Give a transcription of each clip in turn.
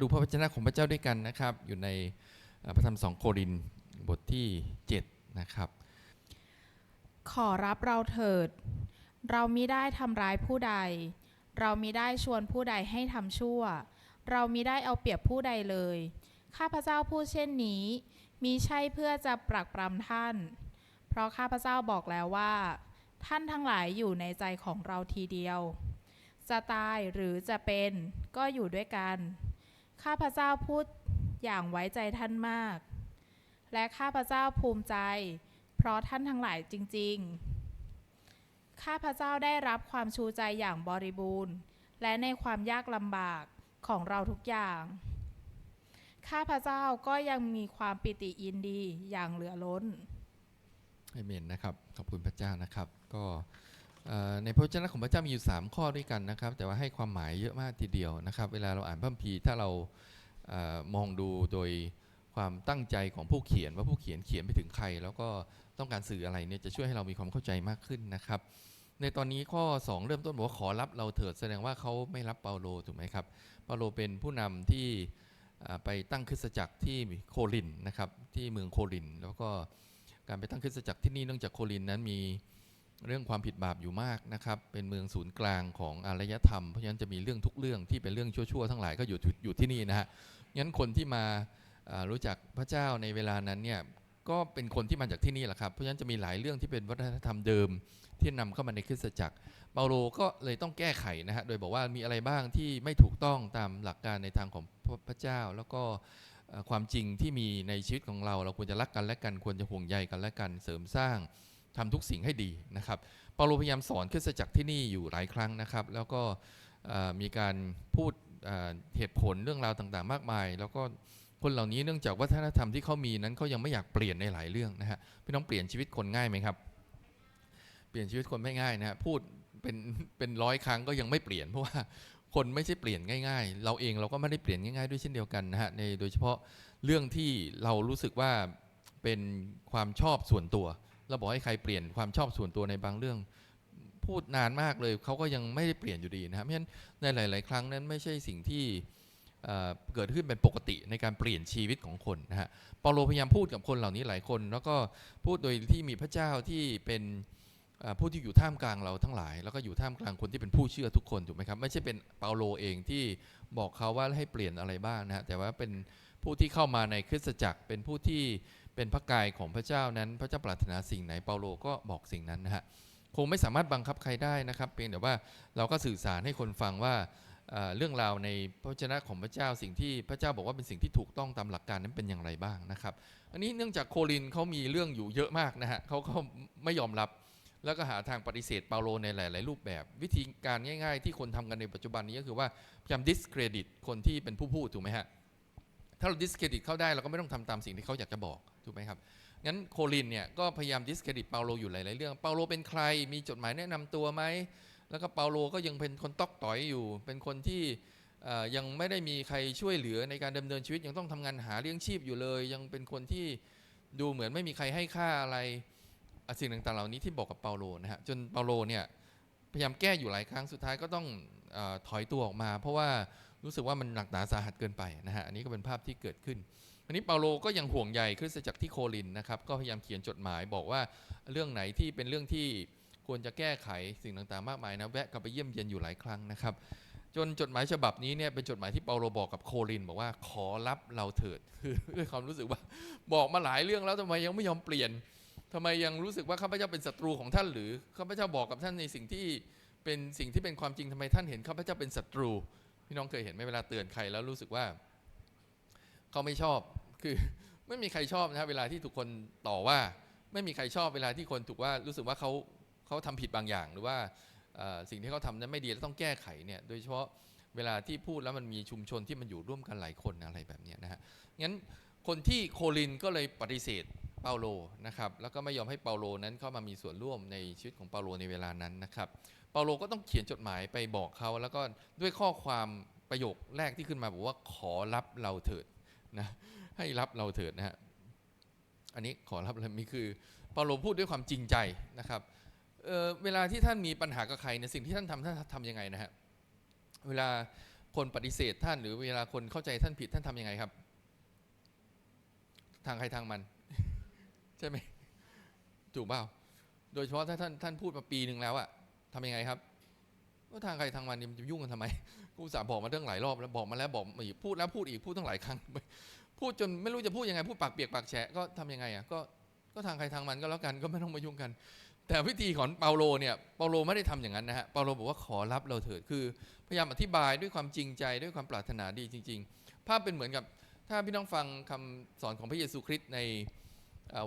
ดูพระวจนะของพระเจ้าด้วยกันนะครับ อยู่ในพระธรรมสองโครินบทที่ 7 นะครับ ขอรับเราเถิด เรามิได้ทำร้ายผู้ใด เรามิได้ชวนผู้ใดให้ทำชั่ว เรามิได้เอาเปรียบผู้ใดเลย ข้าพเจ้าพูดเช่นนี้ มีใช่เพื่อจะปรักปรำท่าน เพราะข้าพเจ้าบอกแล้วว่า ท่านทั้งหลายอยู่ในใจของเราทีเดียว จะตายหรือจะเป็นก็อยู่ด้วยกัน ข้าพเจ้าพูดอย่างไว้ใจท่านมาก และข้าพเจ้าภูมิใจ เพราะท่านทั้งหลายจริง ๆ ข้าพเจ้าได้รับความชูใจอย่างบริบูรณ์ และในความยากลำบากของเราทุกอย่าง ข้าพเจ้าก็ยังมีความปิติยินดีอย่างเหลือล้นให้เมนนะครับ ขอบคุณพระเจ้านะครับ ก็ ในพระวจนะของพระเจ้ามีอยู่ 3 ข้อด้วยกันนะครับ แต่ว่าให้ความหมายเยอะมากทีเดียวนะครับ เวลาเราอ่านพระคัมภีร์ถ้าเรามองดูโดยความตั้งใจของผู้เขียนว่าผู้เขียนเขียนไปถึงใคร แล้วก็ต้องการสื่ออะไรเนี่ยจะช่วยให้เรามีความเข้าใจมากขึ้นนะครับ ในตอนนี้ข้อ 2 เริ่มต้นบอกว่าขอรับเราเถิดแสดงว่าเขาไม่รับเปาโลถูกไหมครับเปาโลเป็นผู้นำที่ไปตั้งคริสตจักรที่โครินนะครับที่เมืองโคริน แล้วก็การไปตั้งคริสตจักรที่นี่เนื่องจากโครินนั้นมี เรื่องความผิดบาปอยู่มากนะครับ เป็นเมืองศูนย์กลางของอารยธรรม เพราะฉะนั้นจะมีเรื่องทุกเรื่องที่เป็นเรื่องชั่วๆทั้งหลายก็อยู่อยู่ที่นี่นะฮะงั้นคนที่มารู้จักพระเจ้าในเวลานั้นเนี่ยก็เป็นคนที่มาจากที่นี่แหละครับ เพราะฉะนั้นจะมีหลายเรื่องที่เป็นวัฒนธรรมเดิมที่นำเข้ามาในคริสตจักร เปาโลก็เลยต้องแก้ไขนะฮะ โดยบอกว่ามีอะไรบ้างที่ไม่ถูกต้องตามหลักการในทางของพระเจ้า แล้วก็ความจริงที่มีในชีวิตของเรา เราควรจะรักกันและกัน ควรจะห่วงใยกันและกัน เสริมสร้าง ทำทุกสิ่งให้ดีนะครับเปาโลพยายามสอนคริสตจักรที่นี่อยู่หลายครั้งนะครับ แล้วก็มีการพูดเเหตุผลเรื่องราวต่างๆ มากมาย แล้วก็คนเหล่านี้เนื่องจากวัฒนธรรมที่เขามีนั้นเขายังไม่อยากเปลี่ยนในหลายเรื่องนะฮะพี่น้องเปลี่ยนชีวิตคนง่ายไหมครับ เปลี่ยนชีวิตคนไม่ง่ายนะฮะพูดเป็นเป็นร้อยครั้งก็ยังไม่เปลี่ยนเพราะว่าคนไม่ใช่เปลี่ยนง่าย ๆ เราเองเราก็ไม่ได้เปลี่ยนง่ายๆ ด้วยเช่นเดียวกันนะฮะในโดยเฉพาะเรื่องที่เรารู้สึกว่าเป็นความชอบส่วนตัว เราบอกให้ใครเปลี่ยนความชอบส่วนตัวในบางเรื่อง พูดนานมากเลยเขาก็ยังไม่ได้เปลี่ยนอยู่ดีนะครับเพราะฉะนั้นในหลาย ๆ ครั้งนั้นไม่ใช่สิ่งที่เกิดขึ้นเป็นปกติในการเปลี่ยนชีวิตของคนนะฮะเปาโลพยายามพูดกับคนเหล่านี้หลายคน แล้วก็พูดโดยที่มีพระเจ้าที่เป็นผู้ที่อยู่ท่ามกลางเราทั้งหลาย แล้วก็อยู่ท่ามกลางคนที่เป็นผู้เชื่อทุกคนถูกไหมครับไม่ใช่เป็นเปาโลเองที่บอกเขาว่าให้เปลี่ยนอะไรบ้างนะฮะแต่ว่าเป็นผู้ที่เข้ามาในคริสตจักรเป็นผู้ที่ เป็นพระกายของพระเจ้านั้น พระเจ้าปรารถนาสิ่งไหนเปาโลก็บอกสิ่งนั้นนะฮะคงไม่สามารถบังคับใครได้นะครับ เพียงแต่ว่าเราก็สื่อสารให้คนฟังว่าเรื่องราวในพระวจนะของพระเจ้าสิ่งที่พระเจ้าบอกว่าเป็นสิ่งที่ถูกต้องตามหลักการนั้นเป็นอย่างไรบ้างนะครับ อันนี้เนื่องจากโครินเขามีเรื่องอยู่เยอะมากนะฮะเขาก็ไม่ยอมรับแล้วก็หาทางปฏิเสธเปาโลในหลาย ๆ รูปแบบ วิธีการง่าย ๆ ที่คนทำกันในปัจจุบันนี้ก็คือว่าพยายาม discredit คนที่เป็นผู้พูดถูกไหมฮะถ้าเรา discredit เขาได้เราก็ไม่ต้องทำตามสิ่งที่เขาอยากจะบอก ถูกไหมครับ งั้นโคลินเนี่ยก็พยายาม discredit เปาโลอยู่หลาย ๆ เรื่อง เปาโลเป็นใคร มีจดหมายแนะนำตัวไหม แล้วก็เปาโลก็ยังเป็นคนตอกต่อยอยู่ เป็นคนที่ยังไม่ได้มีใครช่วยเหลือในการดำเนินชีวิต ยังต้องทำงานหาเลี้ยงชีพอยู่เลย ยังเป็นคนที่ดูเหมือนไม่มีใครให้ค่าอะไรสิ่งต่าง ๆ เหล่านี้ที่บอกกับเปาโลนะฮะ จนเปาโลเนี่ยพยายามแก้อยู่หลายครั้ง สุดท้ายก็ต้องอถอยตัวออกมา เพราะว่ารู้สึกว่ามันหนักหนาสาหัสเกินไปนะฮะ อันนี้ก็เป็นภาพที่เกิดขึ้น อันนี้เปาโลก็ยังห่วงใยคริสตจักรที่โครินนะครับ ก็พยายามเขียนจดหมายบอกว่าเรื่องไหนที่เป็นเรื่องที่ควรจะแก้ไขสิ่งต่างๆ มากมายนะแวะกลับไปเยี่ยมเยียนอยู่หลายครั้งนะครับ จนจดหมายฉบับนี้เนี่ยเป็นจดหมายที่เปาโลบอกกับโคริน บอกว่าขอรับเราเถิดคือด้วยความรู้สึกว่าบอกมาหลายเรื่องแล้วทำไมยังไม่ยอมเปลี่ยนทำไมยังรู้สึกว่าข้าพเจ้าเป็นศัตรูของท่านหรือข้าพเจ้าบอกกับท่านในสิ่งที่เป็นสิ่งที่เป็นความจริงทำไมท่านเห็นข้าพเจ้าเป็นศัตรู พี่น้องเคยเห็นไหมเวลาเตือนใครแล้วรู้สึกว่า เขาไม่ชอบคือไม่มีใครชอบนะครับเวลาที่ถูกคนต่อว่า ไม่มีใครชอบเวลาที่คนถูกว่ารู้สึกว่าเขาเขาทำผิดบางอย่าง หรือว่าสิ่งที่เขาทำนั้นไม่ดีแล้วต้องแก้ไขเนี่ยโดยเฉพาะเวลาที่พูดแล้วมันมีชุมชนที่มันอยู่ร่วมกันหลายคนอะไรแบบนี้นะฮะงั้นคนที่โคลินก็เลยปฏิเสธเปาโลนะครับแล้วก็ไม่ยอมให้เปาโลนั้นเข้ามามีส่วนร่วมในชีวิตของเปาโลในเวลานั้นนะครับเปาโลก็ต้องเขียนจดหมายไปบอกเขาแล้วก็ด้วยข้อความประโยคแรกที่ขึ้นมาบอกว่าขอรับเราเถิด นะให้รับเราเถิดนะฮะอันนี้ขอรับเรามีคือเปาโลพูดด้วยความจริงใจนะครับเออเวลาที่ท่านมีปัญหากับใครเนี่ยสิ่งที่ท่านทำท่านทำยังไงนะฮะเวลาคนปฏิเสธท่านหรือเวลาคนเข้าใจท่านผิดท่านทำยังไงครับ ทางใครทางมัน ใช่ไหมถูกเปล่าโดยเฉพาะถ้าท่านท่านพูดมาปีหนึ่งแล้วอะทำยังไงครับก็ทางใครทางมันนี่มันจะยุ่งกันทำไม กูสาห์บอกมาตั้งหลายรอบแล้วบอกมาแล้วบอกมาอีกพูดแล้วพูดอีกพูดตั้งหลายครั้งพูดจนไม่รู้จะพูดยังไงพูดปากเปียกปากแฉะก็ทำยังไงอะก็ก็ทางใครทางมันก็แล้วกันก็ไม่ต้องมายุ่งกัน แต่วิธีของเปาโลเนี่ยเปาโลไม่ได้ทำอย่างนั้นนะฮะเปาโลบอกว่าขอรับเราเถิดคือ พยายามอธิบายด้วยความจริงใจด้วยความปรารถนาดีจริง ๆ ภาพเป็นเหมือนกับถ้าพี่น้องฟังคำสอนของพระเยซูคริสต์ใน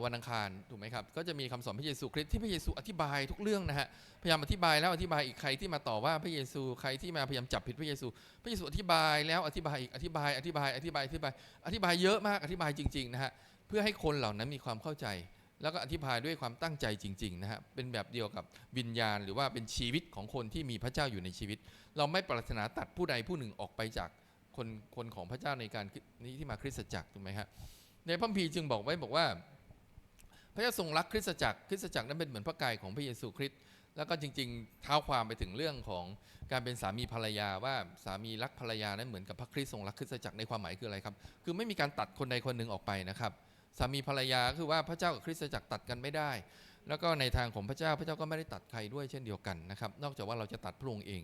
วันอังคารถูกไหมครับก็จะมีคำสอนพระเยซูคริสต์ที่พระเยซูอธิบายทุกเรื่องนะฮะพยายามอธิบายแล้วอธิบายอีกใครที่มาต่อว่าพระเยซูใครที่มาพยายามจับผิดพระเยซู พระเยซูอธิบายแล้วอธิบายอีกอธิบายอธิบายอธิบายอธิบายอธิบายเยอะมากอธิบายจริงๆนะฮะเพื่อให้คนเหล่านั้นมีความเข้าใจ แล้วก็อธิบายด้วยความตั้งใจจริงๆนะฮะเป็นแบบเดียวกับวิญญาณ หรือว่าเป็นชีวิตของคนที่มีพระเจ้าอยู่ในชีวิต เราไม่ปรารถนาตัดผู้ใดผู้หนึ่งออกไปจากคนคนของพระเจ้าในการนี้ที่มาคริสตจักรถูกไหมฮะในพระคัมภีร์จึงบอกไว้บอกว่า พระเจ้าทรงรักคริสตจักรคริสตจักรนั้นเป็นเหมือนพระกายของพระเยซูคริสต์แล้วก็จริงๆเท้าความไปถึงเรื่องของการเป็นสามีภรรยาว่าสามีรักภรรยานั้นเหมือนกับพระคริสต์ทรงรักคริสตจักรในความหมายคืออะไรครับ คือไม่มีการตัดคนใดคนหนึ่งออกไปนะครับ สามีภรรยาคือว่าพระเจ้ากับคริสตจักรตัดกันไม่ได้ แล้วก็ในทางของพระเจ้าพระเจ้าก็ไม่ได้ตัดใครด้วยเช่นเดียวกันนะครับ นอกจากว่าเราจะตัดพระองค์เอง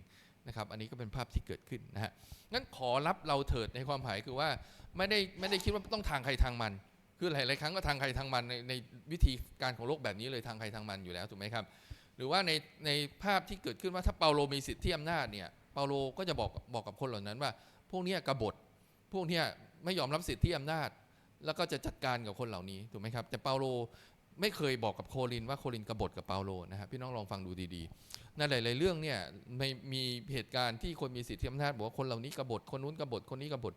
นะครับอันนี้ก็เป็นภาพที่เกิดขึ้นนะฮะงั้นขอรับเราเถิดในความหมายคือว่าไม่ได้ไม่ได้คิดว่าต้องทางใครทางมัน คือหลาย ๆ ครั้งก็ทางใครทางมันในในวิธีการของโลกแบบนี้เลยทางใครทางมันอยู่แล้วถูกไหมครับ หรือว่าในในภาพที่เกิดขึ้นว่าถ้าเปาโลมีสิทธิอำนาจเนี่ยเปาโลก็จะบอกบอกกับคนเหล่านั้นว่า พวกนี้กบฏพวกนี้ไม่ยอมรับสิทธิอำนาจ แล้วก็จะจัดการกับคนเหล่านี้ถูกไหมครับ แต่เปาโลไม่เคยบอกกับโคลินว่าโคลินกบฏกับเปาโลนะครับพี่น้องลองฟังดูดีๆในหลาย ๆ เรื่องเนี่ยไม่มีเหตุการณ์ที่คนมีสิทธิอำนาจบอกว่าคนเหล่านี้กบฏคนนู้นกบฏคนนี้กบฏ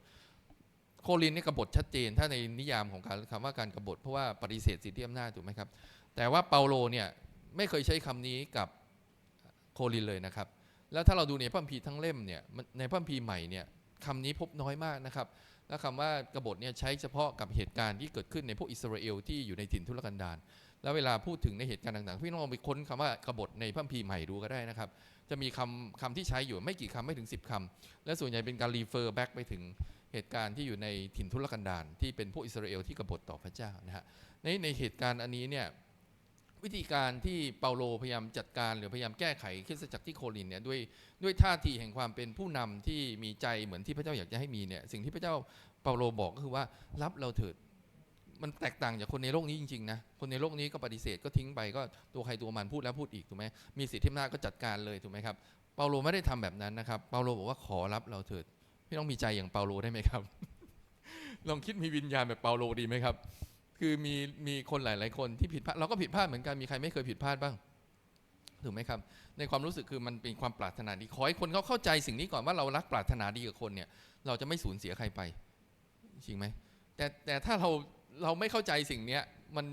คลินนี่กบฏชัดเจน ถ้าในนิยามของการคำว่าการกบฏเพราะว่าปฏิเสธสิทธิอำนาจถูกไหมครับ แต่ว่าเปาโลเนี่ยไม่เคยใช้คำนี้กับโคลินเลยนะครับ แล้วถ้าเราดูในพระคัมภีร์ทั้งเล่มเนี่ยในพระคัมภีร์ใหม่เนี่ยคำนี้พบน้อยมากนะครับ และคำว่ากบฏเนี่ยใช้เฉพาะกับเหตุการณ์ที่เกิดขึ้นในพวกอิสราเอลที่อยู่ในถิ่นทุรกันดารแล้วเวลาพูดถึงในเหตุการณ์ต่างๆพี่น้องไปค้นคำว่ากบฏในพระคัมภีร์ใหม่ดูก็ได้นะครับ จะมีคำคำที่ใช้อยู่ไม่กี่คำไม่ถึง 10คำและส่วนใหญ่เป็นการรีเฟอร์แบ็กไปถึง เหตุการณ์ที่อยู่ในถิ่นทุรกันดารที่เป็นพวกอิสราเอลที่กบฏต่อพระเจ้านะฮะในในเหตุการณ์อันนี้เนี่ยวิธีการที่เปาโลพยายามจัดการหรือพยายามแก้ไขคริสตจักรที่โคลินเนี่ยด้วยด้วยท่าทีแห่งความเป็นผู้นำที่มีใจเหมือนที่พระเจ้าอยากจะให้มีเนี่ยสิ่งที่พระเจ้าเปาโลบอกก็คือว่ารับเราเถิดมันแตกต่างจากคนในโลกนี้จริงๆนะคนในโลกนี้ก็ปฏิเสธก็ทิ้งไปก็ตัวใครตัวมันพูดแล้วพูดอีกถูกไหมมีสิทธิอำนาจก็จัดการเลยถูกไหมครับเปาโลไม่ได้ทำแบบนั้นนะครับเปาโลบอกว่าขอรับเราเถิด พี่ต้องมีใจอย่างเปาโลได้ไหมครับ ลองคิดมีวิญญาณแบบเปาโลดีไหมครับ คือมีมีคนหลาย ๆ คนที่ผิดพลาดเราก็ผิดพลาดเหมือนกันมีใครไม่เคยผิดพลาดบ้างถูกไหมครับ ในความรู้สึกคือมันเป็นความปรารถนาดีขอให้คนเขาเข้าใจสิ่งนี้ก่อนว่าเรารักปรารถนาดีกับคนเนี่ยเราจะไม่สูญเสียใครไปจริงไหมแต่แต่ถ้าเราเราไม่เข้าใจสิ่งเนี้ยมัน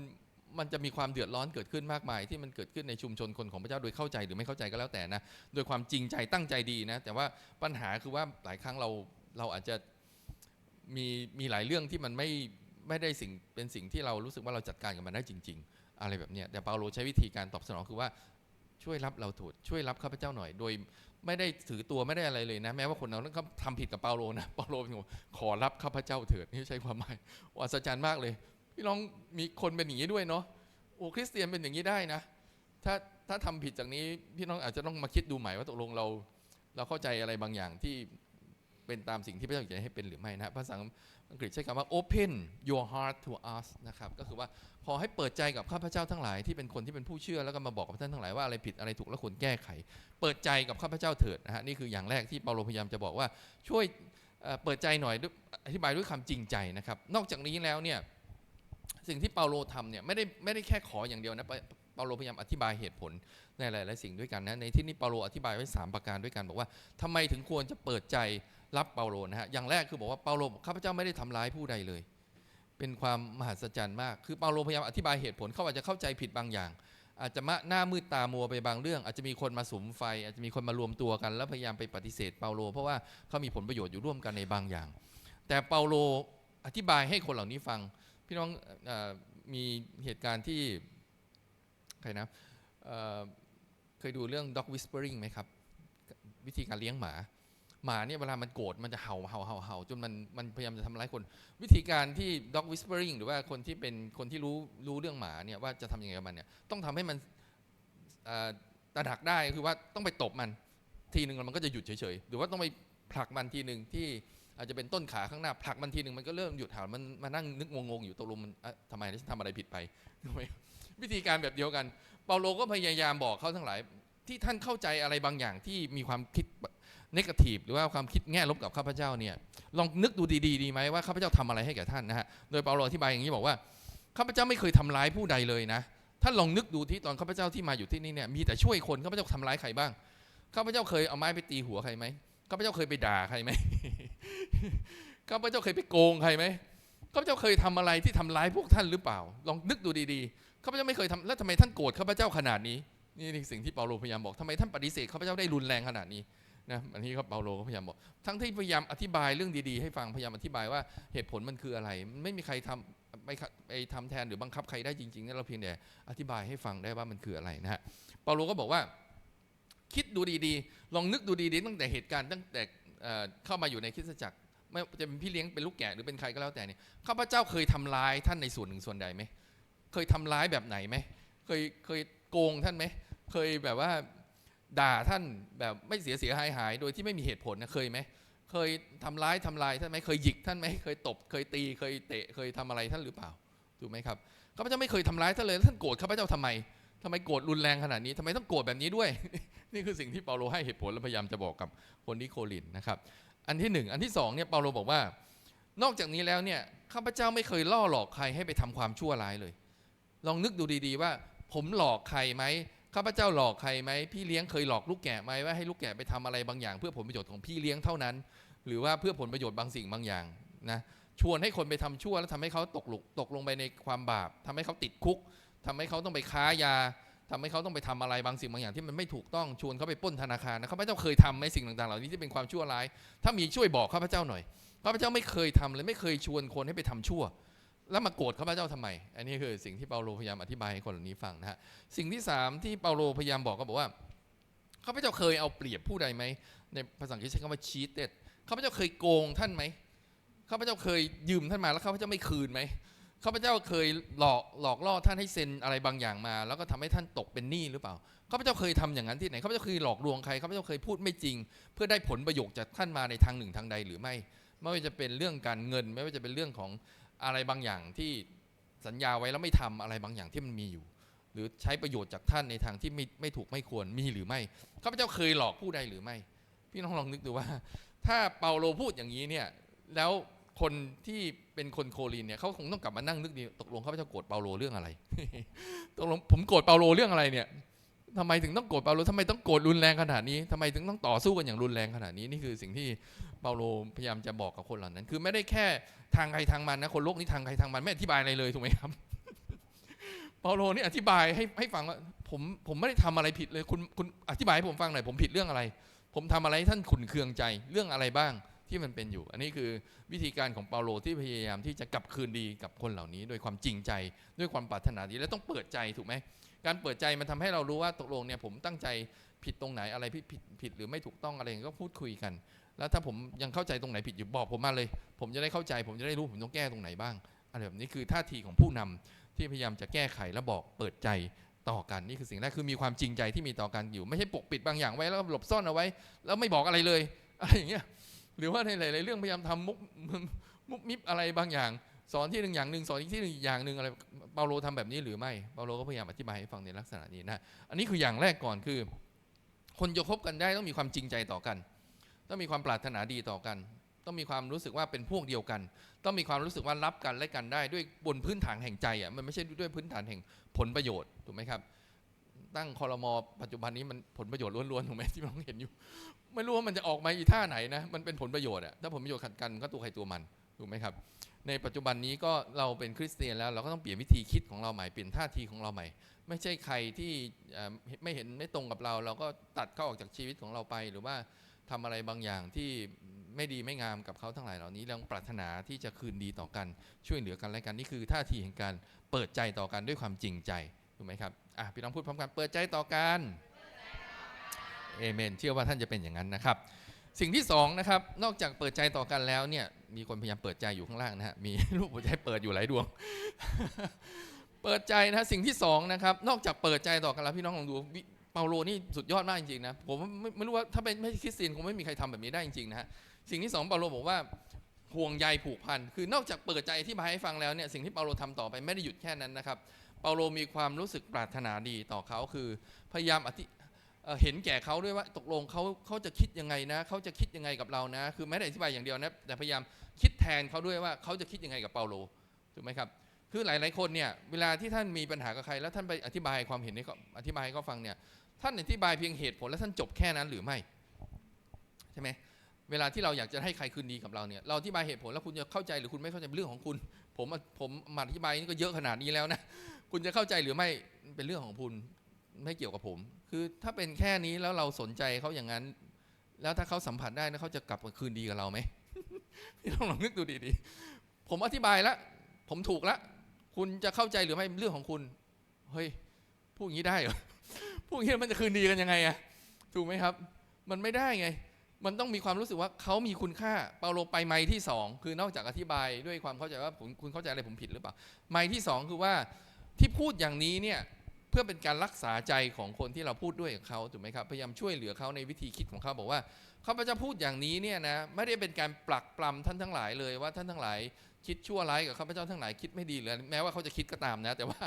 มันจะมีความเดือดร้อนเกิดขึ้นมากมาย ที่มันเกิดขึ้นในชุมชนคนของพระเจ้าโดยเข้าใจหรือไม่เข้าใจก็แล้วแต่นะโดยความจริงใจตั้งใจดีนะ แต่ว่าปัญหาคือว่าหลายครั้งเราเราอาจจะมีมีหลายเรื่องที่มันไม่ไม่ได้สิ่งเป็นสิ่งที่เรารู้สึกว่าเราจัดการกับมันได้จริง ๆ อะไรแบบเนี้ยแต่เปาโลใช้วิธีการตอบสนองคือว่าช่วยรับเราถูดช่วยรับข้าพเจ้าหน่อย โดยไม่ได้ถือตัวไม่ได้อะไรเลยนะ แม้ว่าคนนั้นเขาทำผิดกับเปาโลนะเปาโลเป็นคนขอรับข้าพเจ้าเถิดนี่ใช้ความหมายอัศจรรย์มากเลย พี่น้องมีคนเป็นอย่างนี้ด้วยเนาะโอ้คริสเตียนเป็นอย่างนี้ได้นะ ถ้าถ้าทำผิดจากนี้พี่น้องอาจจะต้องมาคิดดูใหม่ว่าตกลงเรา เราเข้าใจอะไรบางอย่างที่เป็นตามสิ่งที่พระเจ้าอยากให้เป็นหรือไม่นะภาษาอังกฤษใช้คำว่า open your heart to us นะครับก็คือว่าขอให้เปิดใจกับข้าพเจ้าทั้งหลายที่เป็นคนที่เป็นผู้เชื่อแล้วก็มาบอกกับท่านทั้งหลายว่าอะไรผิดอะไรถูกและควรแก้ไข เปิดใจกับข้าพเจ้าเถิดนะฮะนี่คืออย่างแรกที่เปาโลพยายามจะบอกว่าช่วยเปิดใจหน่อยด้วยอธิบายด้วยคำจริงใจนะครับ นอกจากนี้แล้วเนี่ย สิ่งที่เปาโลทำเนี่ยไม่ได้ไม่ได้แค่ขออย่างเดียวนะเปาโลพยายามอธิบายเหตุผลในหลายๆสิ่งด้วยกันนะในที่นี้เปาโลอธิบายไว้สามประการด้วยกันบอกว่าทำไมถึงควรจะเปิดใจรับเปาโลนะฮะอย่างแรกคือบอกว่าเปาโลข้าพเจ้าไม่ได้ทำร้ายผู้ใดเลย เป็นความมหัศจรรย์มาก คือเปาโลพยายามอธิบายเหตุผลเขาอาจจะเข้าใจผิดบางอย่าง อาจจะมาหน้ามืดตามัวไปบางเรื่อง อาจจะมีคนมาสุมไฟ อาจจะมีคนมารวมตัวกัน แล้วพยายามไปปฏิเสธเปาโล เพราะว่าเขามีผลประโยชน์อยู่ร่วมกันในบางอย่าง แต่เปาโลอธิบายให้คนเหล่านี้ฟัง พี่น้องออมีเหตุการณ์ที่ใครนะเเคยดูเรื่อง dog whispering ไหมครับ วิธีการเลี้ยงหมา หมาเนี่ยเวลามันโกรธมันจะเห่าเห่าเห่าเห่าจนมันมันพยายามจะทำร้ายคน วิธีการที่ dog whispering หรือว่าคนที่เป็นคนที่รู้รู้เรื่องหมาเนี่ยว่าจะทำยังไงกับมันเนี่ยต้องทำให้มันตระหนักได้คือว่าต้องไปตบมันทีหนึ่งแล้วมันก็จะหยุดเฉยๆ หรือว่าต้องไปผลักมันทีหนึ่งที่ อาจจะเป็นต้นขาข้างหน้าผลักมันทีหนึ่งมันก็เริ่มหยุดห่ามันมานั่งนึกงงๆอยู่ตกลงมันทำไมฉันทำอะไรผิดไปทำไมวิธีการแบบเดียวกัน เปาโลก็พยายามบอกเขาทั้งหลาย ที่ท่านเข้าใจอะไรบางอย่างที่มีความคิดนกาทีฟหรือว่าความคิดแง่ลบกับข้าพเจ้าเนี่ยลองนึกดูดีๆดีไหมว่าข้าพเจ้าทำอะไรให้แก่ท่านนะฮะโดยเปาโลอธิบายอย่างนี้บอกว่าข้าพเจ้าไม่เคยทำร้ายผู้ใดเลยนะท่านลองนึกดูที่ตอนข้าพเจ้าที่มาอยู่ที่นี่เนี่ยมีแต่ช่วยคนข้าพเจ้าทำร้ายใครบ้างข้าพเจ้าเคยเอาไม้ไปตีหัวใครไหมข้าพเจ้าเคยไปด่าใครไหม ข้าพเจ้าเคยไปโกงใครไหมข้าพเจ้าเคยทำอะไรที่ทำร้ายพวกท่านหรือเปล่า ลองนึกดูดีๆข้าพเจ้าไม่เคยทำแล้วทำไมท่านโกรธข้าพเจ้าขนาดนี้นี่นี่สิ่งที่เปาโลพยายามบอกทำไมท่านปฏิเสธข้าพเจ้าได้รุนแรงขนาดนี้นะอันนี้ก็เปาโลก็พยายามบอก ทั้งที่พยายามอธิบายเรื่องดีๆ ให้ฟังพยายามอธิบายว่าเหตุผลมันคืออะไร ไม่มีใครทำไปไปทำแทนหรือบังคับใครได้จริงๆนี่เราเพียงแต่อธิบายให้ฟังได้ว่ามันคืออะไรนะฮะเปาโลก็บอกว่า คิดดูดีๆ ลองนึกดูดีๆ ตั้งแต่เหตุการณ์ตั้งแต่ เเข้ามาอยู่ในคริสตจักรไม่จะเป็นพี่เลี้ยงเป็นลูกแกะหรือเป็นใครก็แล้วแต่เนี่ยข้าพเจ้าเคยทำร้ายท่านในส่วนหนึ่งส่วนใดไหมเคยทำร้ายแบบไหนไหมเคยเคยโกงท่านไหมเคยแบบว่าด่าท่านแบบไม่เสียเสียหายหาย โดยที่ไม่มีเหตุผลนะเคยไหมเคยทำร้ายทำลายท่านไหมเคยหยิกท่านไหมเคยตบ เคยตีเคยเตะเคยทำอะไรท่านหรือเปล่าถูกไหมครับข้าพเจ้าไม่เคยทำร้ายท่านเลยท่านโกรธข้าพเจ้าทำไม ทำไมโกรธรุนแรงขนาดนี้ทำไมต้องโกรธแบบนี้ด้วย นี่คือสิ่งที่เปาโลให้เหตุผลและพยายามจะบอกกับคนที่โคลินนะครับอันที่หนึ่งอันที่สองเนี่ยเปาโลบอกว่า นอกจากนี้แล้วเนี่ยข้าพเจ้าไม่เคยล่อหลอกใครให้ไปทำความชั่วร้ายเลย ลองนึกดูดีๆว่า ผมหลอกใครไหมข้าพเจ้าหลอกใครไหมพี่เลี้ยงเคยหลอกลูกแกะไหมว่าให้ลูกแกะไปทำอะไรบางอย่าง เพื่อผลประโยชน์ของพี่เลี้ยงเท่านั้น หรือว่าเพื่อผลประโยชน์บางสิ่งบางอย่างนะชวนให้คนไปทำชั่วแล้วทำให้เขาตกหลุกตกลงไปในความบาปทำให้เขาติดคุก ทำให้เขาต้องไปค้ายาทำให้เขาต้องไปทำอะไรบางสิ่งบางอย่างที่มันไม่ถูกต้องชวนเขาไปป้นธนาคารนะข้าพเจ้าเคยทำไหมสิ่งต่างๆ เหล่านี้ที่เป็นความชั่วร้าย ถ้ามีช่วยบอกข้าพเจ้าหน่อยข้าพเจ้าไม่เคยทำเลยไม่เคยชวนคนให้ไปทำชั่ว แล้วมาโกรธข้าพเจ้าทำไม อันนี้คือสิ่งที่เปาโลพยายามอธิบายให้คนเหล่านี้ฟังนะฮะสิ่งที่สามที่เปาโลพยายามบอกก็บอกว่าข้าพเจ้าเคยเอาเปรียบผู้ใดไหมในภาษาอังกฤษใช้คำว่า cheated ข้าพเจ้าเคยโกงท่านไหมข้าพเจ้าเคยยืมท่านมาแล้วข้าพเจ้าไม่คืนไหม ข้าพเจ้าเคยหลอกหลอกล่อท่านให้เซ็นอะไรบางอย่างมา แล้วก็ทำให้ท่านตกเป็นหนี้หรือเปล่าข้าพเจ้าเคยทำอย่างนั้นที่ไหนข้าพเจ้าเคยหลอกลวงใครข้าพเจ้าเคยพูดไม่จริง เพื่อได้ผลประโยชน์จากท่านมาในทางหนึ่งทางใดหรือไม่ ไม่ว่าจะเป็นเรื่องการเงิน ไม่ว่าจะเป็นเรื่องของอะไรบางอย่างที่สัญญาไว้แล้วไม่ทำอะไรบางอย่างที่มันมีอยู่ หรือใช้ประโยชน์จากท่านในทางที่ไม่ไม่ถูกไม่ควรมีหรือไม่ข้าพเจ้าเคยหลอกผู้ใดหรือไม่ พี่น้องลองนึกดูว่า ถ้าเปาโลพูดอย่างนี้เนี่ยแล้ว คนที่เป็นคนโคลินเนี่ยเขาคงต้องกลับมานั่งนึกดีตกลงข้าพเจ้าโกรธเปาโลเรื่องอะไรตกลงผมโกรธเปาโลเรื่องอะไรเนี่ยทำไมถึงต้องโกรธเปาโลทำไมต้องโกรธรุนแรงขนาดนี้ทำไมถึงต้องต่อสู้กันอย่างรุนแรงขนาดนี้นี่คือสิ่งที่เปาโลพยายามจะบอกกับคนเหล่านั้น คือไม่ได้แค่ทางใครทางมันนะคนโลกนี้ทางใครทางมันไม่อธิบายอะไรเลยถูกไหมครับเปาโลนี่อธิบายให้ให้ฟังว่าผมผมไม่ได้ทำอะไรผิดเลยคุณคุณอธิบายให้ผมฟังหน่อยผมผิดเรื่องอะไร ผมทำอะไรท่านขุนเคืองใจเรื่องอะไรบ้าง ที่มันเป็นอยู่ อันนี้คือวิธีการของเปาโลที่พยายามที่จะกลับคืนดีกับคนเหล่านี้ โดยความจริงใจด้วยความปรารถนาดีและต้องเปิดใจถูกไหมการเปิดใจมันทำให้เรารู้ว่าตกลงเนี่ยผมตั้งใจผิดตรงไหนอะไรผิดผิดผิดหรือไม่ถูกต้องอะไรก็พูดคุยกัน แล้วถ้าผมยังเข้าใจตรงไหนผิดอยู่บอกผมมาเลย ผมจะได้เข้าใจ ผมจะได้รู้ผมต้องแก้ตรงไหนบ้างอะไรแบบนี้คือท่าทีของผู้นำที่พยายามจะแก้ไขและบอกเปิดใจต่อกันนี่คือสิ่งแรกคือมีความจริงใจที่มีต่อกันอยู่ ไม่ใช่ปกปิดบางอย่างไว้แล้วหลบซ่อนเอาไว้ แล้วไม่บอกอะไรเลยอะไรอย่างเงี้ย หรือว่าในหลาย ๆ เรื่องพยายามทำมุกมุกมิบอะไรบางอย่าง สอนที่หนึ่งอย่างหนึ่งสอนอีกที่หนึ่งอีกอย่างหนึ่งอะไรเปาโลทำแบบนี้หรือไม่เปาโลก็พยายามอธิบายให้ฟังในลักษณะนี้นะอันนี้คืออย่างแรกก่อนคือ คนจะคบกันได้ต้องมีความจริงใจต่อกัน ต้องมีความปรารถนาดีต่อกัน ต้องมีความรู้สึกว่าเป็นพวกเดียวกัน ต้องมีความรู้สึกว่ารับกันและกันได้ด้วยบนพื้นฐานแห่งใจอะมันไม่ใช่ด้วยพื้นฐานแห่งผลประโยชน์ถูกไหมครับ ตั้งคอรมอปัจจุบันนี้มันผลประโยชน์ล้วนๆถูกไหมที่เราเห็นอยู่ ไม่รู้ว่ามันจะออกมาอีท่าไหนนะมันเป็นผลประโยชน์อะถ้าผลประโยชน์ขัดกันก็ตัวใครตัวมันถูกไหมครับ ในปัจจุบันนี้ก็เราเป็นคริสเตียนแล้วเราก็ต้องเปลี่ยนวิธีคิดของเราใหม่เปลี่ยนท่าทีของเราใหม่ ไม่ใช่ใครที่ไม่เห็นไม่ตรงกับเรา เราก็ตัดเขาออกจากชีวิตของเราไป หรือว่าทำอะไรบางอย่างที่ไม่ดีไม่งามกับเขาทั้งหลายเหล่านี้เราปรารถนาที่จะคืนดีต่อกันช่วยเหลือกันและกันนี่คือท่าทีแห่งการเปิดใจต่อกันด้วยความจริงใจถูกไหมครับ อะพี่น้องพูดพร้อมกันเปิดใจต่อกันเอเมนเชื่อว่าท่านจะเป็นอย่างนั้นนะครับ สิ่งที่สองนะครับนอกจากเปิดใจต่อกันแล้วเนี่ยมีคนพยายามเปิดใจอยู่ข้างล่างนะฮะมีรูปหัวใจเปิดอยู่หลายดวง เปิดใจนะสิ่งที่สองนะครับนอกจากเปิดใจต่อกันแล้วพี่น้องลองดูเปาโลนี่สุดยอดมากจริงๆนะผมไม่ไม่รู้ว่าถ้าเป็นไม่คริสเตียนคงไม่มีใครทำแบบนี้ได้จริงๆนะฮะสิ่งที่สองเปาโลบอกว่าห่วงใยผูกพันคือนอกจากเปิดใจที่มาให้ฟังแล้วเนี่ยสิ่งที่เปาโลทำต่อไปไม่ได้หยุดแค่นั้นนะครับ เปาโลมีความรู้สึกปรารถนาดีต่อเขาคือ พยายามอธิเเห็นแก่เขาด้วยว่าตกลงเขาเขาจะคิดยังไงนะเขาจะคิดยังไงกับเรานะ คือไม่ได้อธิบายอย่างเดียวนะแต่พยายามคิดแทนเขาด้วยว่าเขาจะคิดยังไงกับเปาโลถูกไหมครับคือหลาย ๆ คนเนี่ยเวลาที่ท่านมีปัญหากับใคร แล้วท่านไปอธิบายความเห็นให้เขาอธิบายให้เขาฟังเนี่ยท่านอธิบายเพียงเหตุผลแล้วท่านจบแค่นั้นหรือไม่ใช่ไหม เวลาที่เราอยากจะให้ใครคืนดีกับเราเนี่ยเราอธิบายเหตุผลแล้วคุณจะเข้าใจหรือคุณไม่เข้าใจเป็นเรื่องของคุณ ผมผมมาอธิบายนี่ก็เยอะขนาดนี้แล้วนะคุณจะเข้าใจหรือไม่เป็นเรื่องของคุณไม่เกี่ยวกับผม คือถ้าเป็นแค่นี้แล้วเราสนใจเขาอย่างนั้น แล้วถ้าเขาสัมผัสได้นะเขาจะกลับมาคืนดีกับเราไหมพี่ต้องลองนึกดูดีๆผมอธิบายแล้วผมถูกแล้วคุณจะเข้าใจหรือไม่เรื่องของคุณเฮ้ยพูดอย่างนี้ได้เหรอพูดอย่างนี้มันจะคืนดีกันยังไงอะถูกไหมครับ มันไม่ได้ไง มันต้องมีความรู้สึกว่าเขามีคุณค่าเปาโลไปไมค์ที่สองคือนอกจากอธิบายด้วยความเข้าใจว่าผมคุณเข้าใจอะไรผมผิดหรือเปล่า ไมค์ที่สองคือว่าที่พูดอย่างนี้เนี่ยเพื่อเป็นการรักษาใจของคนที่เราพูดด้วยกับเขาถูกไหมครับพยายามช่วยเหลือเขาในวิธีคิดของเขาบอกว่าข้าพเจ้าพูดอย่างนี้เนี่ยนะไม่ได้เป็นการปลักปลำท่านทั้งหลายเลยว่าท่านทั้งหลายคิดชั่วร้ายกับข้าพเจ้าทั้งหลายคิดไม่ดีเลยแม้ว่าเขาจะคิดก็ตามนะ แต่ว่า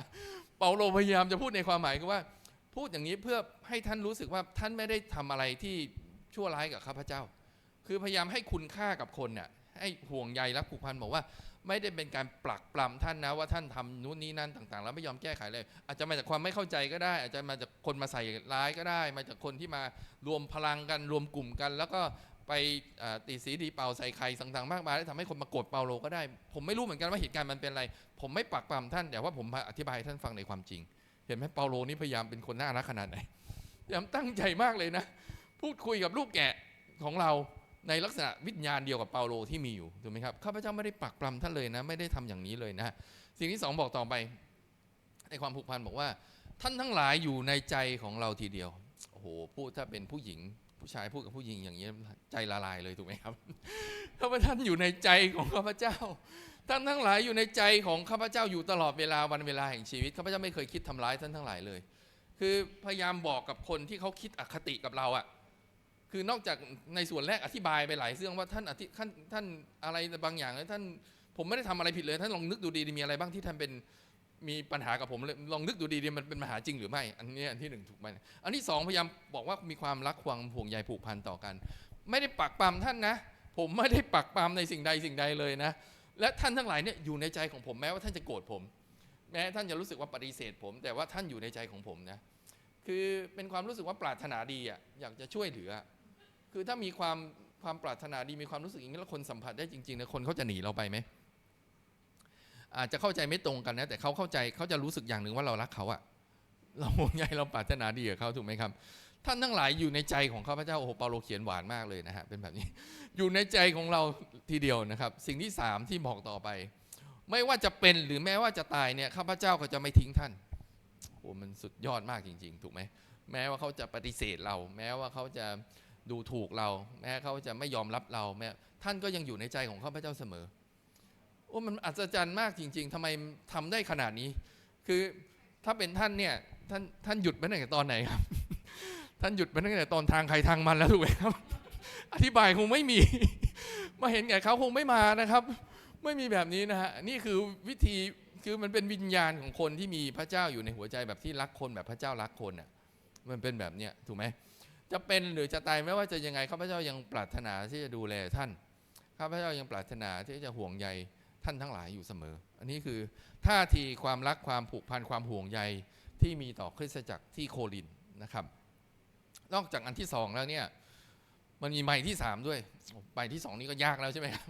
เปาโลพยายามจะพูดในความหมายคือว่า พูดอย่างนี้เพื่อให้ท่านรู้สึกว่าท่านไม่ได้ทำอะไรที่ ชั่วร้ายกับข้าพเจ้า คือพยายามให้คุณค่ากับคนเนี่ยให้ห่วงใยรักผูกพันบอกว่า ไม่ได้เป็นการปลักปลำท่านนะว่าท่านทำนู้นนี้นั่นต่างๆ แล้วไม่ยอมแก้ไขเลย อาจจะมาจากความไม่เข้าใจก็ได้ อาจจะมาจากคนมาใส่ร้ายก็ได้ มาจากคนที่มารวมพลังกันรวมกลุ่มกัน แล้วก็ไปตีสีดีเป่าใส่ใครต่างๆมากมายแล้วทำให้คนมากดเปาโลก็ได้ ผมไม่รู้เหมือนกันว่าเหตุการณ์มันเป็นอะไร ผมไม่ปลักปลำท่านแต่ว่าผมอธิบายท่านฟังในความจริง เห็นไหมเปาโลนี่พยายามเป็นคนน่ารักขนาดไหนพยายามตั้งใจมากเลยนะ พูดคุยกับลูกแกะของเราในลักษณะวิญญาณเดียวกับเปาโลที่มีอยู่ถูกไหมครับข้าพเจ้าไม่ได้ปักปลำท่านเลยนะ ไม่ได้ทำอย่างนี้เลยนะ สิ่งที่สองบอกต่อไป ในความผูกพันบอกว่า ท่านทั้งหลายอยู่ในใจของเราทีเดียวโอ้โหพูดถ้าเป็นผู้หญิง ผู้ชายพูดกับผู้หญิงอย่างนี้ใจละลายเลยถูกไหมครับข้าพเจ้าอยู่ในใจของข้าพเจ้าท่านทั้งหลายอยู่ในใจของข้าพเจ้าอยู่ตลอดเวลาวันเวลาแห่งชีวิตข้าพเจ้าไม่เคยคิดทำร้ายท่านทั้งหลายเลย คือพยายามบอกกับคนที่เขาคิดอคติกับเราอะ คือนอกจากในส่วนแรกอธิบายไปหลายเรื่องว่าท่านอธิท่านท่านอะไรบางอย่างแล้วท่านผมไม่ได้ทำอะไรผิดเลย ท่านลองนึกดูดีมีอะไรบ้างที่ท่านเป็นมีปัญหากับผมเลยลองนึกดูดีมันเป็นปัญหาจริงหรือไม่ อันนี้อันที่หนึ่งถูกไหมอันที่สองพยายามบอกว่ามีความรักความห่วงใยผูกพันต่อกัน ไม่ได้ปักปามท่านนะ ผมไม่ได้ปักปามในสิ่งใดสิ่งใดเลยนะ และท่านทั้งหลายเนี่ยอยู่ในใจของผมแม้ว่าท่านจะโกรธผม แม้ท่านจะรู้สึกว่าปฏิเสธผม แต่ว่าท่านอยู่ในใจของผมนะ คือเป็นความรู้สึกว่าปรารถนาดีอะอยากจะช่วยเหลือ คือถ้ามีความความปรารถนาดีมีความรู้สึกอย่างนี้แล้วคนสัมผัสได้จริงๆนะคนเขาจะหนีเราไปไหมอาจจะเข้าใจไม่ตรงกันนะแต่เขาเข้าใจเขาจะรู้สึกอย่างหนึ่งว่าเรารักเขาอะเราห่วงใยเราปรารถนาดีกับเขาถูกไหมครับ ท่านทั้งหลายอยู่ในใจของข้าพเจ้าโอ้โหเปาโลเขียนหวานมากเลยนะฮะเป็นแบบนี้ อยู่ในใจของเราทีเดียวนะครับ สิ่งที่สามที่บอกต่อไป ไม่ว่าจะเป็นหรือแม้ว่าจะตายเนี่ยข้าพเจ้าก็จะไม่ทิ้งท่านโอ้มันสุดยอดมากจริง ๆ ถูกไหมแม้ว่าเขาจะปฏิเสธเรา แม้ว่าเขาจะ ดูถูกเรา แม้เขาจะไม่ยอมรับเราแม้ท่านก็ยังอยู่ในใจของข้าพเจ้าเสมอโอ้มันอัศจรรย์มากจริง ๆทำไมทำได้ขนาดนี้ คือถ้าเป็นท่านเนี่ยท่านท่านหยุดไปตั้งแต่ตอนไหนครับ ท่านหยุดไปตั้งแต่ตอนทางใครทางมันแล้วถูกไหมครับ อธิบายคงไม่มี มาเห็นแก่เขาคงไม่มานะครับ ไม่มีแบบนี้นะฮะนี่คือวิธีคือมันเป็นวิญญาณของคนที่มีพระเจ้าอยู่ในหัวใจแบบที่รักคนแบบพระเจ้ารักคนอะมันเป็นแบบเนี้ยถูกไหม จะเป็นหรือจะตายไม่ว่าจะยังไงข้าพเจ้ายังปรารถนาที่จะดูแลท่านข้าพเจ้ายังปรารถนาที่จะห่วงใยท่านทั้งหลายอยู่เสมอ อันนี้คือท่าทีความรักความผูกพันความห่วงใยที่มีต่อคริสตจักรที่โคลินนะครับ นอกจากอันที่สองแล้วเนี่ยมันมีไม้ที่สามด้วยไม้ที่สองนี่ก็ยากแล้วใช่ไหมครับ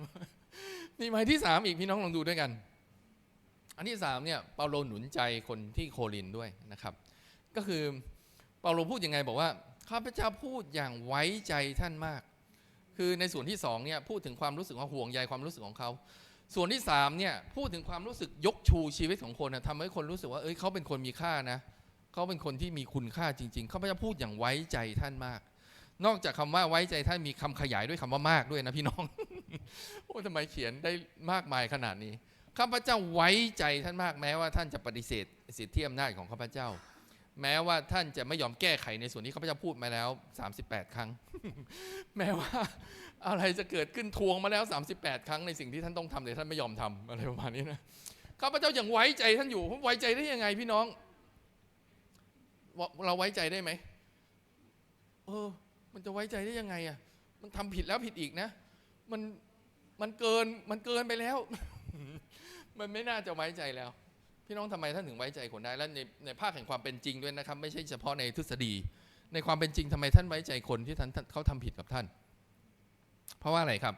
มีไม้ที่สามอีกพี่น้องลองดูด้วยกัน อันที่สามเนี่ยเปาโลหนุนใจคนที่โคลินด้วยนะครับ ก็คือเปาโลพูดยังไงบอกว่า ข้าพเจ้าพูดอย่างไว้ใจท่านมาก คือในส่วนที่สองเนี่ยพูดถึงความรู้สึกว่าห่วงใยความรู้สึกของเขาส่วนที่สามเนี่ยพูดถึงความรู้สึกยกชูชีวิตของคนนะทำให้คนรู้สึกว่าเอ้ยเขาเป็นคนมีค่านะเขาเป็นคนที่มีคุณค่าจริงๆข้าพเจ้าพูดอย่างไว้ใจท่านมาก นอกจากคำว่าไว้ใจท่านมีคำขยายด้วยคำว่ามากด้วยนะพี่น้องโอ้ทำไมเขียนได้มากมายขนาดนี้ข้าพเจ้าไว้ใจท่านมากแม้ว่าท่านจะปฏิเสธสิทธิอำนาจของข้าพเจ้า แม้ว่าท่านจะไม่ยอมแก้ไขในส่วนที่ข้าพเจ้าพูดมาแล้ว 38 ครั้ง แม้ว่าอะไรจะเกิดขึ้นทวงมาแล้ว 38 ครั้งในสิ่งที่ท่านต้องทำแต่ท่านไม่ยอมทำอะไรประมาณนี้นะข้าพเจ้ายังไว้ใจท่านอยู่ไว้ใจได้ยังไงพี่น้อง เราไว้ใจได้ไหมเออ มันจะไว้ใจได้ยังไงอะ มันทำผิดแล้วผิดอีกนะ มันมันเกินมันเกินไปแล้ว มันไม่น่าจะไว้ใจแล้ว พี่น้องทำไมท่านถึงไว้ใจคนได้และในในภาคแห่งความเป็นจริงด้วยนะครับ ไม่ใช่เฉพาะในทฤษฎี ในความเป็นจริงทำไมท่านไว้ใจคนที่ท่านท่านเขาทำผิดกับท่าน เพราะว่าอะไรครับ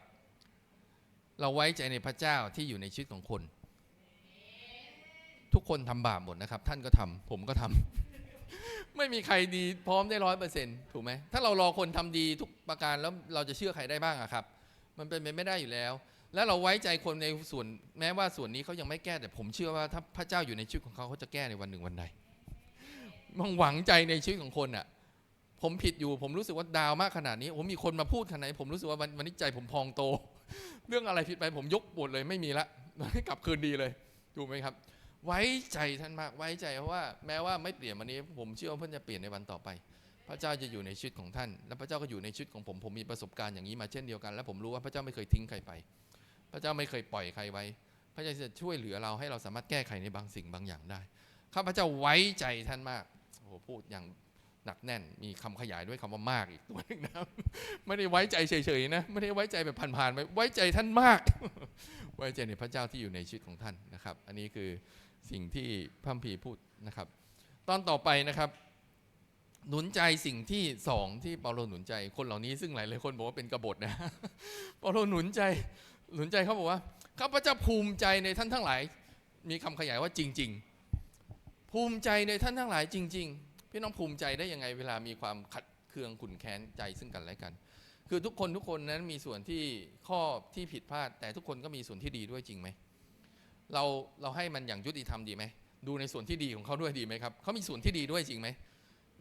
เราไว้ใจในพระเจ้าที่อยู่ในชีวิตของคน ทุกคนทำบาปหมดนะครับ ท่านก็ทำผมก็ทำไม่มีใครดีพร้อมได้ร้อยเปอร์เซ็นต์ถูกไหมถ้าเรารอคนทำดีทุกประการแล้วเราจะเชื่อใครได้บ้างอะครับ มันเป็นไปไม่ได้อยู่แล้ว แล้วเราไว้ใจคนในส่วนแม้ว่าส่วนนี้เขายังไม่แก้แต่ผมเชื่อว่าถ้าพระเจ้าอยู่ในชีวิตของเขาเขาจะแก้ในวันหนึ่งวันใดมันหวังใจในชีวิตของคนอะผมผิดอยู่ผมรู้สึกว่าดาวมากขนาดนี้ผมมีคนมาพูดขนาดไหนผมรู้สึกว่าวันนี้ใจผมพองโต เรื่องอะไรผิดไปผมยกบทเลยไม่มีละให้กลับคืนดีเลยถูกไหมครับ ไว้ใจท่านมากไว้ใจเพราะว่า แม้ว่าไม่เปลี่ยนวันนี้ ผมเชื่อว่าเพื่อนจะเปลี่ยนในวันต่อไป พระเจ้าจะอยู่ในชีวิตของท่าน และพระเจ้าก็อยู่ในชีวิตของผมผมมีประสบการณ์อย่างนี้มาเช่นเดียวกัน และผมรู้ว่าพระเจ้าไม่เคยทิ้งใครไป พระเจ้าไม่เคยปล่อยใครไว้ พระเจ้าจะช่วยเหลือเราให้เราสามารถแก้ไขในบางสิ่งบางอย่างได้ข้าพเจ้าไว้ใจท่านมากโอ้โหพูดอย่างหนักแน่นมีคำขยายด้วยคำว่ามากอีกตัวนึงนะไม่ได้ไว้ใจเฉยๆนะไม่ได้ไว้ใจแบบผ่านๆไปไว้ใจท่านมาก ไว้ใจในพระเจ้าที่อยู่ในชีวิตของท่านนะครับ อันนี้คือสิ่งที่พระคัมภีพูดนะครับ ตอนต่อไปนะครับ หนุนใจสิ่งที่สองที่เปาโลหนุนใจคนเหล่านี้ซึ่งหลายๆคนบอกว่าเป็นกบฏนะเปาโลหนุนใจ หนุนใจเขาบอกว่าข้าพเจ้าภูมิใจในท่านทั้งหลาย มีคำขยายว่าจริง ๆ ภูมิใจในท่านทั้งหลายจริง ๆ พี่น้องภูมิใจได้ยังไงเวลามีความขัดเคืองขุนแค้นใจซึ่งกันและกัน คือทุกคนทุกคนนั้นมีส่วนที่ข้อที่ผิดพลาด แต่ทุกคนก็มีส่วนที่ดีด้วยจริงไหมเราเราให้มันอย่างยุติธรรมดีไหมดูในส่วนที่ดีของเขาด้วยดีไหมครับเขามีส่วนที่ดีด้วยจริงไหม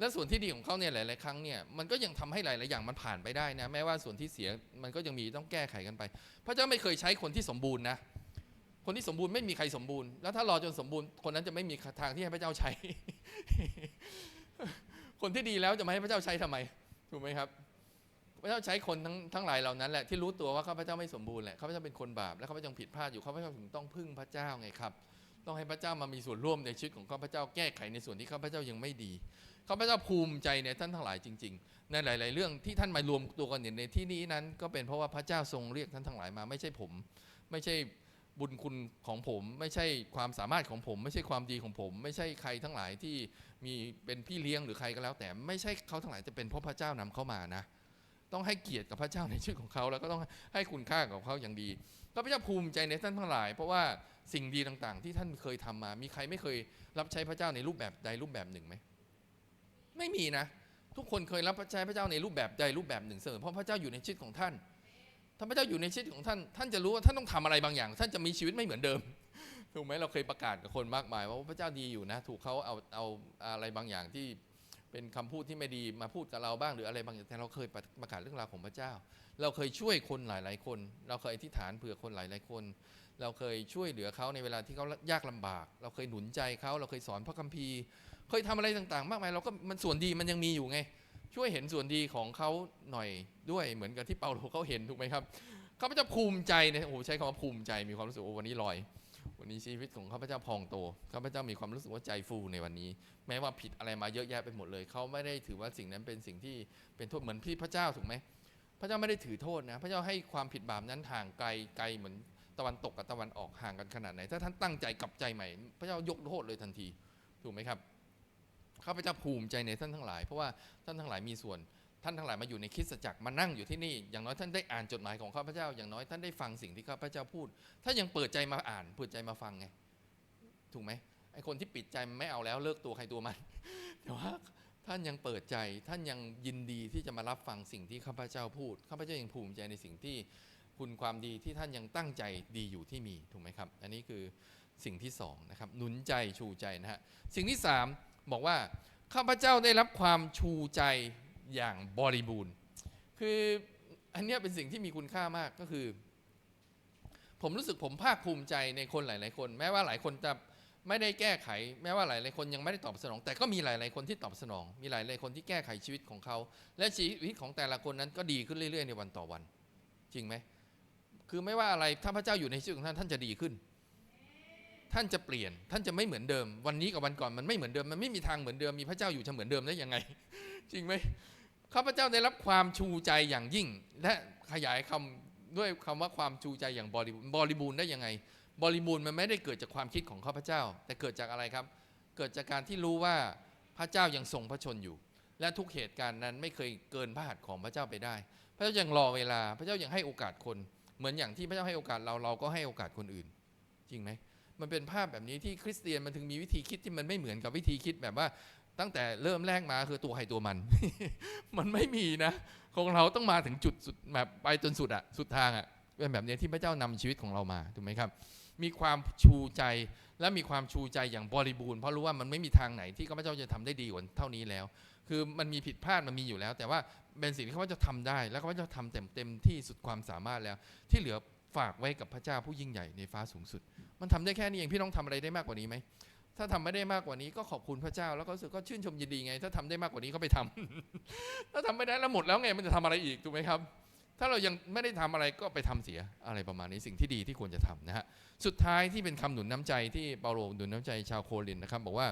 และส่วนที่ดีของเขาเนี่ยหลาย ๆ ครั้งเนี่ยมันก็ยังทำให้หลาย ๆ อย่างมันผ่านไปได้นะแม้ว่าส่วนที่เสียมันก็ยังมีต้องแก้ไขกันไป พระเจ้าไม่เคยใช้คนที่สมบูรณ์นะคนที่สมบูรณ์ไม่มีใครสมบูรณ์แล้วถ้ารอจนสมบูรณ์คนนั้นจะไม่มีทางที่ให้พระเจ้าใช้ คนที่ดีแล้วจะมาให้พระเจ้าใช้ทำไมถูกไหมครับ พระเจ้าใช้คนทั้งทั้งหลายเหล่านั้นแหละที่รู้ตัวว่าข้าพเจ้าไม่สมบูรณ์แหละข้าพเจ้าเป็นคนบาปและข้าพเจ้าผิดพลาดอยู่ข้าพเจ้าถึงต้องพึ่งพระเจ้าไงครับ ต้องให้พระเจ้ามามีส่วนร่วมในชีวิตของข้าพเจ้าแก้ไขในส่วนที่ข้าพเจ้ายังไม่ดี ข้าพเจ้าภูมิใจในท่านทั้งหลายจริง ๆ ในหลาย ๆ เรื่องที่ท่านมารวมตัวกันอยู่ในที่นี้นั้น ก็เป็นเพราะว่าพระเจ้าทรงเรียกท่านทั้งหลายมา ไม่ใช่ผม ไม่ใช่บุญคุณของผม ไม่ใช่ความสามารถของผม ไม่ใช่ความดีของผม ไม่ใช่ใครทั้งหลายที่มีเป็นพี่เลี้ยงหรือใครก็แล้ว แต่ไม่ใช่เขาทั้งหลายจะเป็นเพราะพระเจ้านำเข้ามานะต้องให้เกียรติกับพระเจ้าในชีวิตของเขา แล้วก็ต้องให้คุณค่ากับเขาอย่างดีข้าพเจ้าภูมิใจในท่านทั้งหลาย เพราะว่าสิ่งดีต่างๆ ที่ท่านเคยทำมา มีใครไม่เคยรับใช้พระเจ้าในรูปแบบใดรูปแบบหนึ่งไหม ไม่มีนะ ทุกคนเคยรับใช้พระเจ้าในรูปแบบใดรูปแบบหนึ่งเสมอเพราะพระเจ้าอยู่ในชีวิตของท่านถ้าพระเจ้าอยู่ในชีวิตของท่าน ท่านจะรู้ว่าท่านต้องทำอะไรบางอย่าง ท่านจะมีชีวิตไม่เหมือนเดิม ถูกไหมเราเคยประกาศกับคนมากมาย ว่าพระเจ้าดีอยู่นะ ถูกเขาเอาเอาอะไรบางอย่างที่เป็นคำพูดที่ไม่ดีมาพูดกับเราบ้างหรืออะไรบางอย่าง แต่เราเคยประกาศเรื่องราวของพระเจ้า เราเคยช่วยคนหลาย ๆ คน เราเคยอธิษฐานเผื่อคนหลาย ๆ คน เราเคยช่วยเหลือเขาในเวลาที่เขายากลำบาก เราเคยหนุนใจเขา เราเคยสอนพระคัมภีร์ เคยทำอะไรต่างๆ มากมายเราก็มันส่วนดีมันยังมีอยู่ไง ช่วยเห็นส่วนดีของเขาหน่อยด้วยเหมือนกับที่เปาโลเขาเห็นถูกไหมครับข้าพเจ้าภูมิใจเนี่ยโอ้โหใช้คำว่าภูมิใจมีความรู้สึกว่าวันนี้ลอย วันนี้ชีวิตของข้าพเจ้าพองโตข้าพเจ้ามีความรู้สึกว่าใจฟูในวันนี้ แม้ว่าผิดอะไรมาเยอะแยะไปหมดเลยเขาไม่ได้ถือว่าสิ่งนั้นเป็นสิ่งที่เป็นโทษเหมือนพี่พระเจ้าถูกไหมพระเจ้าไม่ได้ถือโทษนะ พระเจ้าให้ความผิดบาปนั้นห่างไกลไกลเหมือนตะวันตกกับตะวันออกห่างกันขนาดไหน ถ้าท่านตั้งใจกลับใจใหม่ พระเจ้ายกโทษเลยทันที ถูกไหมครับ ข้าพเจ้าภูมิใจในท่านทั้งหลาย เพราะว่าท่านทั้งหลายมีส่วน ท่านทั้งหลายมาอยู่ในคริสตจักรมานั่งอยู่ที่นี่ อย่างน้อยท่านได้อ่านจดหมายของข้าพเจ้า อย่างน้อยท่านได้ฟังสิ่งที่ข้าพเจ้าพูด ถ้ายังเปิดใจมาอ่าน เปิดใจมาฟังไง ถูกไหมไอคนที่ปิดใจไม่เอาแล้วเลิกตัวใครตัวมัน แต่ว่าท่านยังเปิดใจ ท่านยังยินดีที่จะมารับฟังสิ่งที่ข้าพเจ้าพูด ข้าพเจ้ายังภูมิใจในสิ่งที่คุณความดีที่ท่านยังตั้งใจดีอยู่ที่มี ถูกไหมครับ อันนี้คือสิ่งที่สองนะครับ หนุนใจชูใจนะฮะ สิ่งที่สาม บอกว่าข้าพเจ้าได้รับความชูใจอย่างบริบูรณ์ คืออันนี้เป็นสิ่งที่มีคุณค่ามากก็คือ ผมรู้สึกผมภาคภูมิใจในคนหลาย ๆ คน แม้ว่าหลายคนจะไม่ได้แก้ไข แม้ว่าหลาย ๆ คนยังไม่ได้ตอบสนอง แต่ก็มีหลาย ๆ คนที่ตอบสนอง มีหลาย ๆ คนที่แก้ไขชีวิตของเขา และชีวิตของแต่ละคนนั้นก็ดีขึ้นเรื่อย ๆ ในวันต่อวัน จริงไหม คือไม่ว่าอะไรถ้าพระเจ้าอยู่ในชีวิตของท่านท่านจะดีขึ้น ท่านจะเปลี่ยน ท่านจะไม่เหมือนเดิม วันนี้กับวันก่อนมันไม่เหมือนเดิม มันไม่มีทางเหมือนเดิม มีพระเจ้าอยู่จะเหมือนเดิมได้ยังไง จริงไหมข้าพเจ้าได้รับความชูใจอย่างยิ่ง และขยายคำด้วยคำว่าความชูใจอย่างบริบูรณ์บริบูรณ์ได้ยังไง บริบูรณ์มันไม่ได้เกิดจากความคิดของข้าพเจ้า แต่เกิดจากอะไรครับ เกิดจากการที่รู้ว่าพระเจ้ายังทรงพระชนอยู่ และทุกเหตุการณ์นั้นไม่เคยเกินพระหัตถ์ของพระเจ้าไปได้ พระเจ้ายังรอเวลา พระเจ้ายังให้โอกาสคน เหมือนอย่างที่พระเจ้าให้โอกาสเราเราก็ให้โอกาสคนอื่น จริงไหม มันเป็นภาพแบบนี้ที่คริสเตียนมันถึงมีวิธีคิดที่มันไม่เหมือนกับวิธีคิดแบบว่าตั้งแต่เริ่มแรกมาคือตัวใครตัวมัน มันไม่มีนะของเราต้องมาถึงจุดสุดแบบไปจนสุดอะสุดทางอะเป็นแบบนี้ที่พระเจ้านำชีวิตของเรามาถูกไหมครับ มีความชูใจและมีความชูใจอย่างบริบูรณ์เพราะรู้ว่ามันไม่มีทางไหนที่ข้าพเจ้าจะทำได้ดีกว่าเท่านี้แล้ว คือมันมีผิดพลาดมันมีอยู่แล้ว แต่ว่าเป็นสิ่งที่ข้าพเจ้าทำได้ แล้วข้าพเจ้าทำเต็มเต็มที่สุดความสามารถแล้ว ที่เหลือ ฝากไว้กับพระเจ้าผู้ยิ่งใหญ่ในฟ้าสูงสุด มันทำได้แค่นี้เองพี่น้องทำอะไรได้มากกว่านี้ไหม ถ้าทำไม่ได้มากกว่านี้ก็ขอบคุณพระเจ้าแล้วก็รู้สึกก็ชื่นชมยินดีไง ถ้าทำได้มากกว่านี้ก็ไปทำถ้าทำไม่ได้แล้วหมดแล้วไงมันจะทำอะไรอีกถูกไหมครับ ถ้าเรายังไม่ได้ทำอะไรก็ไปทำเสียอะไรประมาณนี้สิ่งที่ดีที่ควรจะทำนะฮะ สุดท้ายที่เป็นคำหนุนน้ำใจที่เปาโลหนุนน้ำใจชาวโครินนะครับ บอกว่า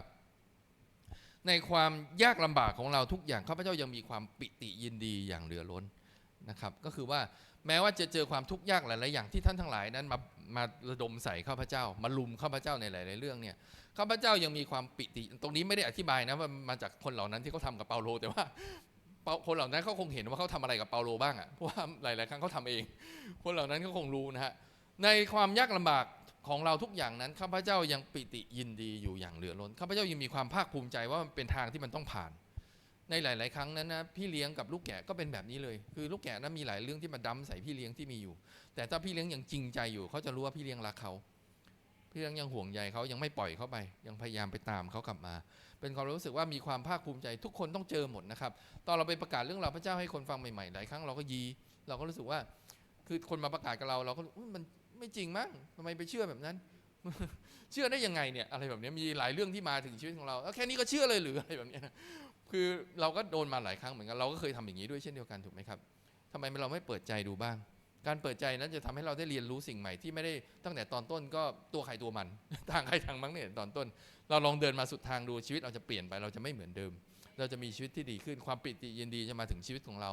ในความยากลำบากของเราทุกอย่างข้าพเจ้ายังมีความปิติยินดีอย่างเหลือล้นนะครับ ก็คือว่า แม้ว่าจะเจอความทุกข์ยากหลายๆอย่างที่ท่านทั้งหลายนั้นมามาระดมใส่ข้าพเจ้า มาลุมข้าพเจ้าในหลาย ๆ เรื่องเนี่ยข้าพเจ้ายังมีความปิติ ตรงนี้ไม่ได้อธิบายนะว่ามาจากคนเหล่านั้นที่เขาทำกับเปาโล แต่ว่าคนเหล่านั้นเขาคงเห็นว่าเขาทำอะไรกับเปาโลบ้างอะ่ะเพราะว่าหลาย ๆ ครั้งเขาทำเอง คนเหล่านั้นเขาคงรู้นะฮะในความยากลำบากของเราทุกอย่างนั้นข้าพเจ้ายังปิติยินดีอยู่อย่างเหลือล้นข้าพเจ้ายังมีความภาคภูมิใจว่ามันเป็นทางที่มันต้องผ่าน ในหลาย ๆ ครั้งนั้นนะพี่เลี้ยงกับลูกแกะก็เป็นแบบนี้เลย คือลูกแกะนั้นมีหลายเรื่องที่มาดั้มใส่พี่เลี้ยงที่มีอยู่ แต่ถ้าพี่เลี้ยงยังจริงใจอยู่เขาจะรู้ว่าพี่เลี้ยงรักเขาพี่เลี้ยงยังห่วงใยเขายังไม่ปล่อยเขาไป ยังพยายามไปตามเขากลับมา เป็นความรู้สึกว่ามีความภาคภูมิใจทุกคนต้องเจอหมดนะครับตอนเราไปประกาศเรื่องราวพระเจ้าให้คนฟังใหม่ ๆ หลายครั้งเราก็ยี เราก็รู้สึกว่า คือคนมาประกาศกับเราเราก็มันไม่จริงมั้งทำไมไปเชื่อแบบนั้น เชื่อได้ยังไงเนี่ยอะไรแบบนี้มีหลายเรื่องที่มาถึงชีวิตของเราแค่นี้ก็เชื่อเลยหรืออะไรแบบนี้ คือเราก็โดนมาหลายครั้งเหมือนกันเราก็เคยทำอย่างนี้ด้วยเช่นเดียวกันถูกไหมครับทำไมเราไม่เปิดใจดูบ้าง การเปิดใจนั้นจะทำให้เราได้เรียนรู้สิ่งใหม่ที่ไม่ได้ตั้งแต่ตอนต้นก็ตัวใครตัวมัน ทางใครทางมั้งเนี่ยตอนต้น เราลองเดินมาสุดทางดูชีวิตเราจะเปลี่ยนไปเราจะไม่เหมือนเดิม เราจะมีชีวิตที่ดีขึ้นความปิติยินดีจะมาถึงชีวิตของเรา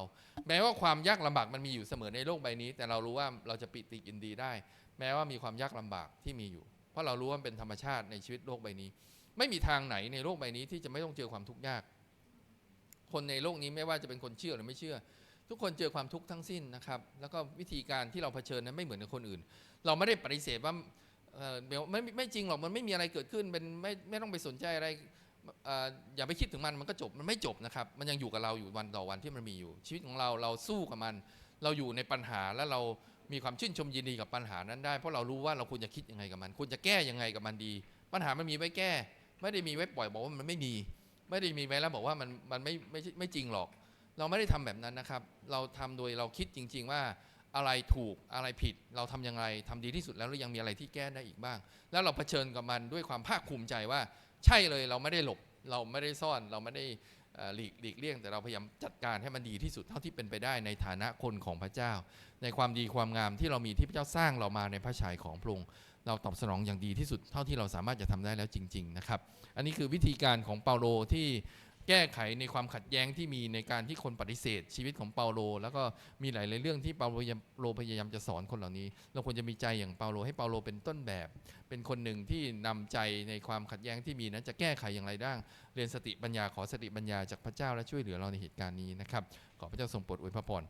แม้ว่าความยากลำบากมันมีอยู่เสมอในโลกใบนี้ แต่เรารู้ว่าเราจะปิติยินดีได้ แม้ว่ามีความยากลำบากที่มีอยู่ เพราะเรารู้ว่าเป็นธรรมชาติในชีวิตโลกใบนี้ ไม่มีทางไหนในโลกใบนี้ที่จะไม่ต้องเจอความทุกข์ยาก คนในโลกนี้ไม่ว่าจะเป็นคนเชื่อหรือไม่เชื่อ ทุกคนเจอความทุกข์ทั้งสิ้นนะครับ แล้วก็วิธีการที่เราเผชิญนั้นไม่เหมือนกับคนอื่น เราไม่ได้ปฏิเสธว่าเออไม่ไม่ไม่จริงหรอกมันไม่มีอะไรเกิดขึ้นเป็นไม่ไม่ต้องไปสนใจอะไรอ่ออย่าไปคิดถึงมันมันก็จบมันไม่จบนะครับ มันยังอยู่กับเราอยู่วันต่อวันที่มันมีอยู่ ชีวิตของเราเราสู้กับมัน เราอยู่ในปัญหาแล้วเรามีความชื่นชมยินดีกับปัญหานั้นได้ เพราะเรารู้ว่าเราควรจะคิดยังไงกับมันควรจะแก้ยังไงกับมันดี ปัญหามันมีไว้แก้ ไม่ได้มีไว้ปล่อยบอกว่ามันไม่มี ไม่ได้มีไว้แล้วบอกว่ามันมันไม่ไม่ไม่จริงหรอก เราไม่ได้ทำแบบนั้นนะครับ เราทำโดยเราคิดจริง ๆ ว่าอะไรถูกอะไรผิด เราทำยังไงทำดีที่สุดแล้วหรือยังมีอะไรที่แก้ได้อีกบ้าง แล้วเราเผชิญกับมันด้วยความภาคภูมิใจว่า ใช่เลยเราไม่ได้หลบ เราไม่ได้ซ่อน เราไม่ได้หลีกหลีกเลี่ยง แต่เราพยายามจัดการให้มันดีที่สุดเท่าที่เป็นไปได้ในฐานะคนของพระเจ้า ในความดีความงามที่เรามีที่พระเจ้าสร้างเรามาในพระฉายของพระองค์ เราตอบสนองอย่างดีที่สุดเท่าที่เราสามารถจะทำได้แล้วจริง ๆ นะครับ อันนี้คือวิธีการของเปาโลที่แก้ไขในความขัดแย้งที่มีในการที่คนปฏิเสธ ชีวิตของเปาโล แล้วก็มีหลายๆเรื่องที่เปาโลพยายามจะสอนคนเหล่านี้ เราควรจะมีใจอย่างเปาโลให้เปาโลเป็นต้นแบบ เป็นคนหนึ่งที่นำใจในความขัดแย้งที่มีนั้นจะแก้ไขอย่างไรได้เรียนสติปัญญาขอสติปัญญาจากพระเจ้าและช่วยเหลือเราในเหตุการณ์นี้นะครับขอพระเจ้าทรงโปรดอวยพระพร